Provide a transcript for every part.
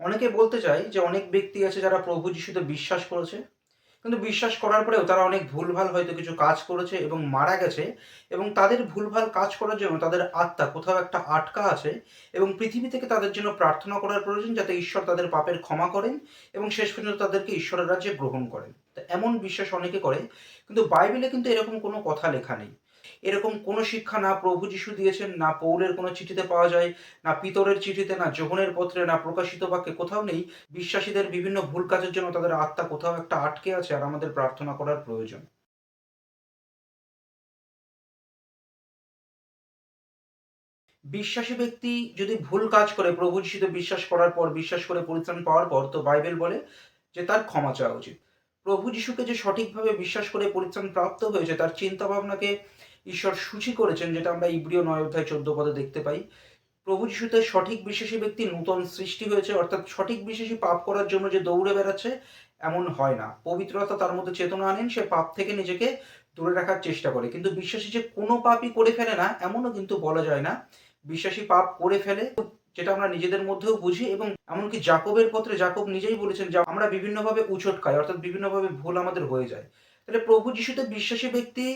অনেকে বলতে চায় যে অনেক ব্যক্তি আছে যারা প্রভু যিশুতে বিশ্বাস করেছে, কিন্তু বিশ্বাস করার পরেও তারা অনেক ভুলভাল হয়তো কিছু কাজ করেছে এবং মারা গেছে এবং তাদের ভুলভাল কাজ করার জন্য তাদের আত্মা কোথাও একটা আটকা আছে এবং পৃথিবী থেকে তাদের জন্য প্রার্থনা করার প্রয়োজন যাতে ঈশ্বর তাদের পাপের ক্ষমা করেন এবং শেষ পর্যন্ত তাদেরকে ঈশ্বরের রাজ্যে গ্রহণ করেন। তো এমন বিশ্বাস অনেকে করে, কিন্তু বাইবেলে কিন্তু এরকম কোনো কথা লেখা নেই। এরকম কোনো শিক্ষা না প্রভু যিশু দিয়েছেন, না পৌলের কোনো চিঠিতে পাওয়া যায়, না পিতরের চিঠিতে, না যোহনের পত্রে, না প্রকাশিত বাক্যে কোথাও নেই। বিশ্বাসীদের বিভিন্ন ভুল কাজের জন্য তাদের আত্মা কোথাও একটা আটকে আছে আর আমাদের প্রার্থনা করার প্রয়োজন। বিশ্বাসী ব্যক্তি যদি ভুল কাজ করে, প্রভু যিশুতে বিশ্বাস করার পর, বিশ্বাস করে পরিত্রাণ পাওয়ার পর, তো বাইবেল বলে যে তার ক্ষমা চাওয়া উচিত। প্রভু যিশুকে যে সঠিকভাবে বিশ্বাস করে পরিত্রাণ প্রাপ্ত হয়েছে, তার চিন্তা ভাবনাকে ঈশ্বর সূচি করেছেন, যেটা আমরা ইব্রিয় নয় অধ্যায় চোদ্দ পদে দেখতে পাই। প্রভু যিশুতে সঠিক বিশ্বাসী ব্যক্তি নূতন সৃষ্টি হয়েছে, অর্থাৎ সঠিক বিশ্বাসী পাপ করার জন্য যে দৌড়ে বেড়াচ্ছে, এমন হয় না। পবিত্রতা তার মধ্যে চেতনা আনেন, সে পাপ থেকে নিজেকে দূরে রাখার চেষ্টা করে। কিন্তু বিশ্বাসী যে কোনো পাপই করে ফেলে না, এমনও কিন্তু বলা যায় না। বিশ্বাসী পাপ করে ফেলে, যেটা আমরা নিজেদের মধ্যেও বুঝি এবং এমনকি জাকবের পত্রে জাকব নিজেই বলেছেন যে আমরা বিভিন্নভাবে উচট খাই অর্থাৎ বিভিন্নভাবে ভুল আমাদের হয়ে যায়। তাহলে প্রভু যিশুতে বিশ্বাসী ব্যক্তি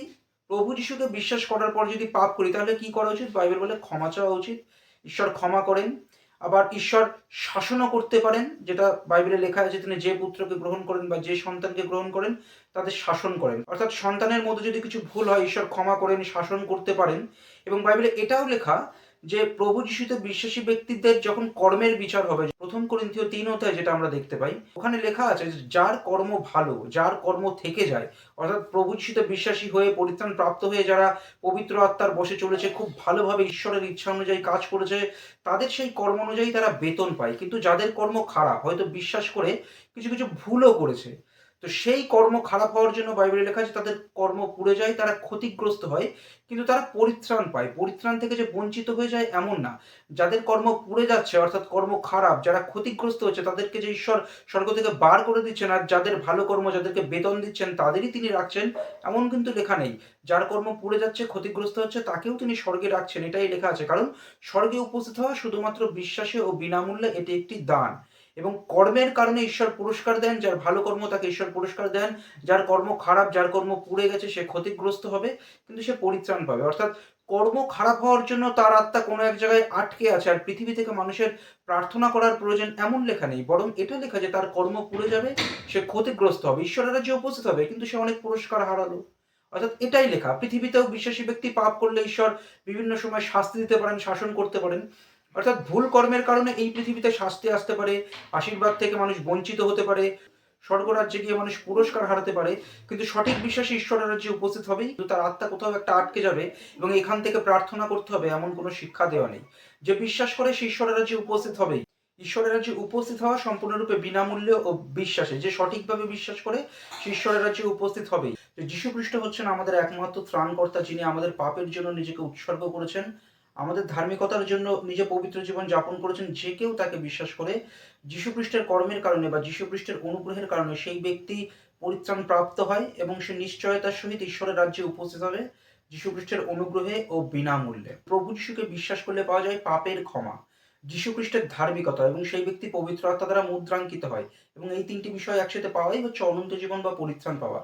প্রভু যিশুকে বিশ্বাস করার পর যদি পাপ করি, তাহলে কি করা উচিত? বাইবেল বলে ক্ষমা চাওয়া উচিত। ঈশ্বর ক্ষমা করেন। আবার ঈশ্বর শাসনও করতে পারেন, যেটা বাইবেলে লেখা আছে, তিনি যে পুত্রকে গ্রহণ করেন বা যে সন্তানকে গ্রহণ করেন তাদের শাসন করেন। অর্থাৎ সন্তানের মধ্যে যদি কিছু ভুল হয়, ঈশ্বর ক্ষমা করেন, শাসন করতে পারেন। এবং বাইবেলে এটাও লেখা যে প্রভু যিশুতে বিশ্বাসী ব্যক্তিদের যখন কর্মের বিচার হবে, প্রথম করিন্থীয় তিন অধ্যায় যেটা আমরা দেখতে পাই, ওখানে লেখা আছে যার কর্ম ভালো, যার কর্ম থেকে যায়, অর্থাৎ প্রভু যিশুতে বিশ্বাসী হয়ে পরিত্রাণ প্রাপ্ত হয়ে যারা পবিত্র আত্মার বসে চলেছে, খুব ভালোভাবে ঈশ্বরের ইচ্ছা অনুযায়ী কাজ করেছে, তাদের সেই কর্ম অনুযায়ী তারা বেতন পায়। কিন্তু যাদের কর্ম খারাপ, হয়তো বিশ্বাস করে কিছু কিছু ভুলও করেছে। তো সেই কর্ম খারাপ হওয়ার জন্য বাইবেলে লেখা আছে, তাদের কর্ম পুড়ে যায়, তারা ক্ষতিগ্রস্ত হয়, কিন্তু তারা পরিত্রাণ পায়। পরিত্রাণ থেকে যে বঞ্চিত হয়ে যায় এমন না। যাদের কর্ম পুড়ে যাচ্ছে, অর্থাৎ কর্ম খারাপ, যারা ক্ষতিগ্রস্ত হচ্ছে, তাদেরকে যে ঈশ্বর স্বর্গ থেকে বার করে দিচ্ছেন আর যাদের ভালো কর্ম, যাদেরকে বেতন দিচ্ছেন, তাদেরই তিনি রাখছেন, এমন কিন্তু লেখা নেই। যার কর্ম পুড়ে যাচ্ছে, ক্ষতিগ্রস্ত হচ্ছে, তাকেও তিনি স্বর্গে রাখছেন, এটাই লেখা আছে। কারণ স্বর্গে উপস্থিত হওয়া শুধুমাত্র বিশ্বাসে ও বিনামূল্যে এটি একটি দান। এবং কর্মের কারণে ঈশ্বর পুরস্কার দেন, যার ভালো কর্ম তাকে ঈশ্বর পুরস্কার দেন, যার কর্ম খারাপ, যার কর্ম পুড়ে গেছে, সে ক্ষতিগ্রস্ত হবে, কিন্তু সে পরিত্রাণ পাবে। অর্থাৎ কর্ম খারাপ হওয়ার জন্য তার আত্মা কোনো এক জায়গায় আটকে আছে, আর পৃথিবী থেকে মানুষের প্রার্থনা করার প্রয়োজন এমন লেখা নেই, বরং এটা লেখা যে তার কর্ম পুড়ে যাবে, সে ক্ষতিগ্রস্ত হবে। ঈশ্বরের রাজ্যে উপস্থিত হবে, কিন্তু সে অনেক পুরস্কার হারালো। অর্থাৎ এটাই লেখা। পৃথিবীতেও বিশ্বাসী ব্যক্তি পাপ করলে ঈশ্বর বিভিন্ন সময় শাস্তি দিতে পারেন, শাসন করতে পারেন। অর্থাৎ ভুল কর্মের কারণে এই পৃথিবীতে শাস্তি আসতে পারে, আশীর্বাদ থেকে মানুষ বঞ্চিত হতে পারে, স্বর্গরাজ্যে গিয়ে মানুষ পুরস্কার হারাতে পারে, কিন্তু সঠিক বিশ্বাসে ঈশ্বরের রাজ্যে উপস্থিত হবেই, কিন্তু তার আত্মা কোথাও একটা আটকে যাবে এবং এখান থেকে প্রার্থনা করতে হবে এমন কোনো শিক্ষা দেওয়া নেই। যে বিশ্বাস করে সে ঈশ্বরের রাজ্যে উপস্থিত হবেই ঈশ্বরের রাজ্যে উপস্থিত হওয়া সম্পূর্ণরূপে বিনামূল্যে ও বিশ্বাসে, যে সঠিকভাবে বিশ্বাস করে সে ঈশ্বরের রাজ্যে উপস্থিত হবেই যে যীশু খ্রিস্ট হচ্ছেন আমাদের একমাত্র ত্রাণকর্তা যিনি আমাদের পাপের জন্য নিজেকে উৎসর্গ করেছেন আমাদের ধার্মিকতার জন্য নিজে পবিত্র জীবন যাপন করেছেন যে কেউ তাকে বিশ্বাস করে যীশুখ্রিস্টের কর্মের কারণে বা যীশুখ্রিস্টের অনুগ্রহের কারণে সেই ব্যক্তি পরিত্রাণ প্রাপ্ত হয় এবং সে নিশ্চয়তার সহিত ঈশ্বরের রাজ্যে উপস্থিত হবে যীশুখ্রিস্টের অনুগ্রহে ও বিনামূল্যে। প্রভু যিশুকে বিশ্বাস করলে পাওয়া যায় পাপের ক্ষমা। যীশুখ্রিস্টের ধার্মিকতা এবং সেই ব্যক্তি পবিত্র আত্মা দ্বারা মুদ্রাঙ্কিত হয় এবং এই তিনটি বিষয় একসাথে পাওয়াই হচ্ছে অনন্ত জীবন বা পরিত্রাণ পাওয়া।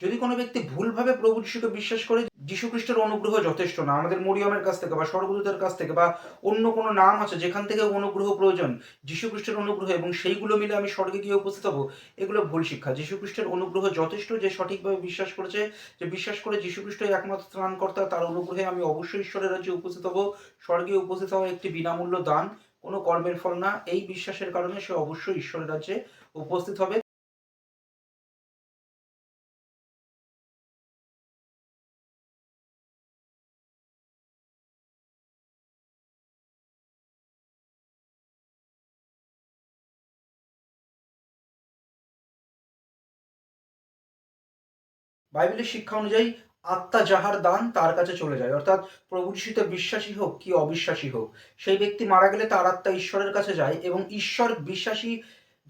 যদি কোনো ব্যক্তি ভুলভাবে প্রভু যিশুকে বিশ্বাস করে যীশু খ্রিস্টের অনুগ্রহ যথেষ্ট না, আমাদের মরিয়মের কাছ থেকে বা স্বর্গদূতের কাছ থেকে বা অন্য কোনো নাম আছে যেখান থেকে অনুগ্রহ প্রয়োজন যীশু খ্রিস্টের অনুগ্রহ এবং সেইগুলো মিলে আমি স্বর্গে গিয়ে উপস্থিত হব, এগুলো ভুল শিক্ষা। যীশু খ্রিস্টের অনুগ্রহ যথেষ্ট যে সঠিকভাবে বিশ্বাস করেছে, যে বিশ্বাস করে যীশু খ্রিস্টই একমাত্র ত্রাণকর্তা তার অনুগ্রহে আমি অবশ্যই ঈশ্বরের রাজ্যে উপস্থিত হব, স্বর্গে উপস্থিত হওয়া একটি বিনামূল্য দান, কোনো কর্মের ফল না, এই বিশ্বাসের কারণে সে অবশ্যই ঈশ্বরের রাজ্যে উপস্থিত হবে। বাইবেলের শিক্ষা অনুযায়ী আত্মা যাহার দান, তার কাছে চলে যায়। অর্থাৎ প্রভু যিশুতে বিশ্বাসী হোক কি অবিশ্বাসী হোক, সেই ব্যক্তি মারা গেলে তার আত্মা ঈশ্বরের কাছে যায় এবং ঈশ্বর বিশ্বাসী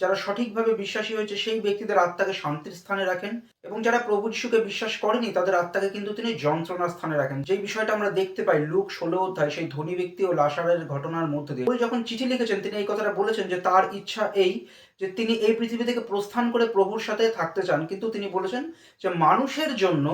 যারা সঠিকভাবে বিশ্বাসী হয়েছে, সেই ব্যক্তিদের আত্মাকে শান্তির স্থানে রাখেন এবং যারা প্রভু যিশুকে বিশ্বাস করেনি, তাদের আত্মাকে কিন্তু তিনি যন্ত্রণার স্থানে রাখেন। যে বিষয়টা আমরা দেখতে পাই লুক ষোলো অধ্যায়, সেই ধনী ব্যক্তি ও লাসারের ঘটনার মধ্যে দিয়ে। যখন চিঠি লিখেছেন, তিনি এই কথাটা বলেছেন যে, তার ইচ্ছা এই যে, তিনি এই পৃথিবী থেকে প্রস্থান করে প্রভুর সাথে থাকতে চান। কিন্তু তিনি বলেছেন যে, মানুষের জন্য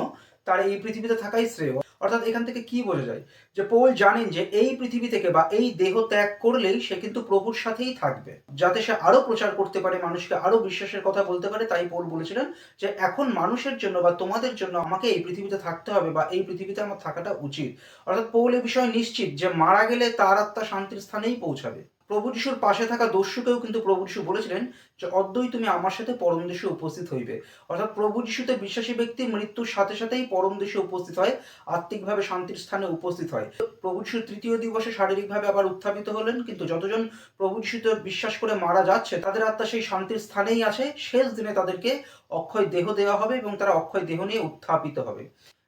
তার এই পৃথিবীতে থাকাই শ্রেয়। অর্থাৎ এখান থেকে কি বোঝা যায়? যে পৌল জানেন যে এই পৃথিবী থেকে বা এই দেহ ত্যাগ করলেই সে কিন্তু প্রভুর সাথেই থাকবে। যাতে সে আরও প্রচার করতে পারে, মানুষকে আরও বিশ্বাসের কথা বলতে পারে, তাই পৌল বলেছিলেন যে এখন মানুষের জন্য বা তোমাদের জন্য আমাকে এই পৃথিবীতে থাকতে হবে বা এই পৃথিবীতে আমার থাকাটা উচিত। অর্থাৎ পৌল এ বিষয়ে নিশ্চিত যে মারা গেলে তার আত্মা শান্তির স্থানেই পৌঁছাবে। প্রভু যিশুর পাশে থাকা দস্যুকেও কিন্তু প্রভু যিশু বলেছিলেন যে অদ্যই তুমি আমার সাথে পরম দেশে উপস্থিত হইবে। অর্থাৎ প্রভু যিশুতে বিশ্বাসী ব্যক্তি মৃত্যুর সাথে সাথেই পরম দেশে উপস্থিত হয়, আত্মিকভাবে শান্তির স্থানে উপস্থিত হয়। প্রভু যিশু তৃতীয় দিবসে শারীরিকভাবে আবার উত্থাপিত হলেন, কিন্তু যতজন প্রভু যিশুতে বিশ্বাস করে মারা যাচ্ছে, তাদের আত্মা সেই শান্তির স্থানেই আছে। শেষ দিনে তাদেরকে অক্ষয় দেহ দেওয়া হবে এবং তারা অক্ষয় দেহ নিয়ে উত্থাপিত হবে।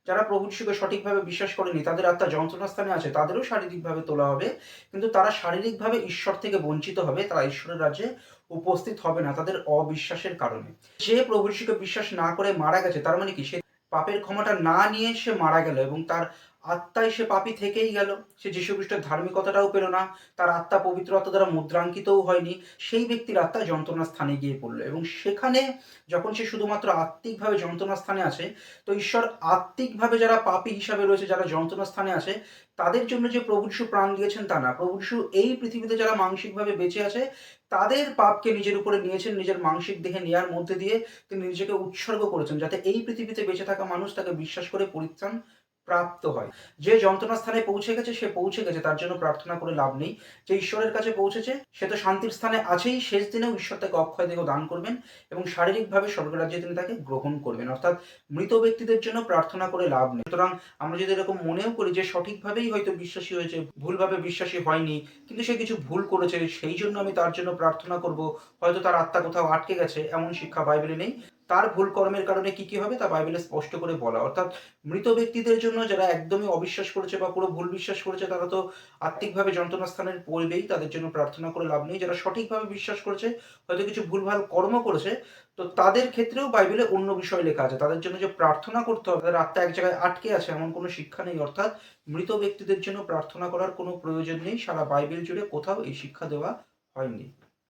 যারা প্রভু যিশুকে সঠিকভাবে বিশ্বাস করেনি, তাদের আত্মা যন্ত্রণা স্থানে আছে, তাদেরও শারীরিকভাবে তোলা হবে। কিন্তু তারা শারীরিকভাবে ঈশ্বর থেকে বঞ্চিত হবে, তারা ঈশ্বরের রাজ্যে উপস্থিত হবে না, তাদের অবিশ্বাসের কারণে। যে প্রভু যিশুকে বিশ্বাস না করে মারা গেছে, তার মানে কি? সে পাপের ক্ষমাটা না নিয়ে সে মারা গেল এবং তার আত্মায় সে পাপি থেকেই গেল। সে যীশু খ্রিস্টের ধার্মিকতাটাও পেল না, তার আত্মা পবিত্র পবিত্রতা দ্বারা মুদ্রাঙ্কিতও হয়নি। সেই ব্যক্তির আত্মা যন্ত্রণার স্থানে গিয়ে পড়ল এবং সেখানে যখন সে শুধুমাত্র আত্মিকভাবে যন্ত্রণার স্থানে আছে, তো ঈশ্বর আত্মিকভাবে যারা পাপী হিসাবে রয়েছে, যারা যন্ত্রণার স্থানে আছে, তাদের জন্য যে প্রভু যিশু প্রাণ দিয়েছেন তা না। প্রভু যিশু এই পৃথিবীতে যারা মানসিকভাবে বেঁচে আছে, তাদের পাপকে নিজের উপরে নিয়েছেন, নিজের মানসিক দেহে নেওয়ার মধ্যে দিয়ে তিনি নিজেকে উৎসর্গ করেছেন, যাতে এই পৃথিবীতে বেঁচে থাকা মানুষ তাকে বিশ্বাস করে পরিত্রাণ প্রাপ্ত হয়। যে যন্ত্রণা স্থানে পৌঁছে গেছে, সে পৌঁছে গেছে, তার জন্য প্রার্থনা করে লাভ নেই। যে ঈশ্বরের কাছে পৌঁছেছে, সে তো শান্তির স্থানে আছেই, শেষ দিনেও ঈশ্বর তাকে অক্ষয় দেহ দান করবেন এবং শারীরিকভাবে স্বর্গরাজ্যে তিনি তাকে গ্রহণ করবেন। অর্থাৎ মৃত ব্যক্তিদের জন্য প্রার্থনা করে লাভ নেই। সুতরাং আমরা যদি এরকম মনেও করি যে সঠিকভাবেই হয়তো বিশ্বাসী হয়েছে, ভুলভাবে বিশ্বাসী হয়নি, কিন্তু সে কিছু ভুল করেছে, সেই জন্য আমি তার জন্য প্রার্থনা করব, হয়তো তার আত্মা কোথাও আটকে গেছে, এমন শিক্ষা বাইবেলে নেই। তার ভুল কর্মের কারণে কি কি হবে তা বাইবেলে স্পষ্ট করে বলা। অর্থাৎ মৃত ব্যক্তিদের জন্য যারা একদমই অবিশ্বাস করেছে বা পুরো ভুল বিশ্বাস করেছে, তারা তো আত্মিকভাবে যন্ত্রণা স্থানের পড়বেই, তাদের জন্য প্রার্থনা করে লাভ নেই। যারা সঠিকভাবে বিশ্বাস করেছে, হয়তো কিছু ভুলভাল কর্ম করেছে, তো তাদের ক্ষেত্রেও বাইবেলে অন্য বিষয় লেখা আছে। তাদের জন্য যে প্রার্থনা করতে হবে, তাদের আত্মা এক জায়গায় আটকে আছে, এমন কোনো শিক্ষা নেই। অর্থাৎ মৃত ব্যক্তিদের জন্য প্রার্থনা করার কোনো প্রয়োজন নেই। সারা বাইবেল জুড়ে কোথাও এই শিক্ষা দেওয়া হয়নি।